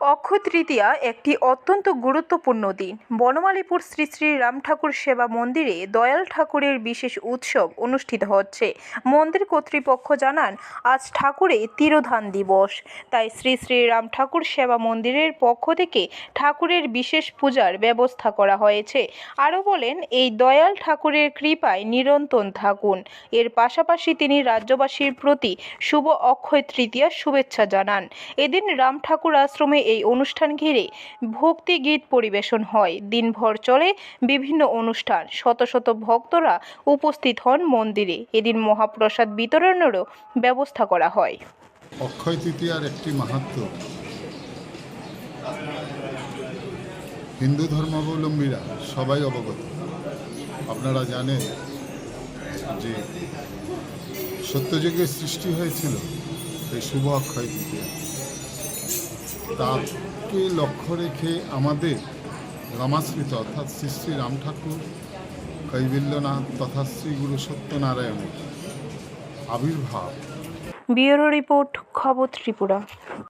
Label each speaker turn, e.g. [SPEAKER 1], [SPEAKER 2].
[SPEAKER 1] অক্ষয় তৃতীয়া একটি অত্যন্ত গুরুত্বপূর্ণ দিন। বনমালীপুর শ্রী শ্রী রাম ঠাকুর সেবা মন্দিরে দয়াল ঠাকুরের বিশেষ উৎসব অনুষ্ঠিত হচ্ছে। মন্দির কর্তৃপক্ষ জানান, আজ ঠাকুরে তিরোধান দিবস। তাই শ্রী শ্রী রাম ঠাকুর সেবা মন্দিরের পক্ষ থেকে ঠাকুরের বিশেষ পূজার ব্যবস্থা করা হয়েছে। আরও বলেন, এই দয়াল ঠাকুরের কৃপায় নিরন্তন থাকুন। এর পাশাপাশি তিনি রাজ্যবাসীর প্রতি শুভ অক্ষয় তৃতীয়ার শুভেচ্ছা জানান। এদিন রাম ঠাকুর আশ্রমে এই অনুষ্ঠান ঘিরে ভক্তি গীত পরিবেশন হয়। দিনভর চলে বিভিন্ন অনুষ্ঠান। শত শত ভক্তরা উপস্থিত হন মন্দিরে। এদিন মহাপ্রসাদ বিতরণেরও ব্যবস্থা করা হয়।
[SPEAKER 2] অক্ষয় তৃতীয়ার একটি মাহাত্ম। হিন্দু ধর্মাবলম্বীরা সবাই অবগত। আপনারা জানেন যে সত্যযুগের সৃষ্টি হয়েছিল এই শুভ অক্ষয় তৃতীয়া। তাকে লক্ষ্য রেখে আমাদের রামাশ্রিত অর্থাৎ শ্রী শ্রী রাম ঠাকুর, কৈবিল্যনাথ তথা শ্রী গুরু সত্যনারায়ণের আবির্ভাব।
[SPEAKER 1] ব্যুরো রিপোর্ট, খবর ত্রিপুরা।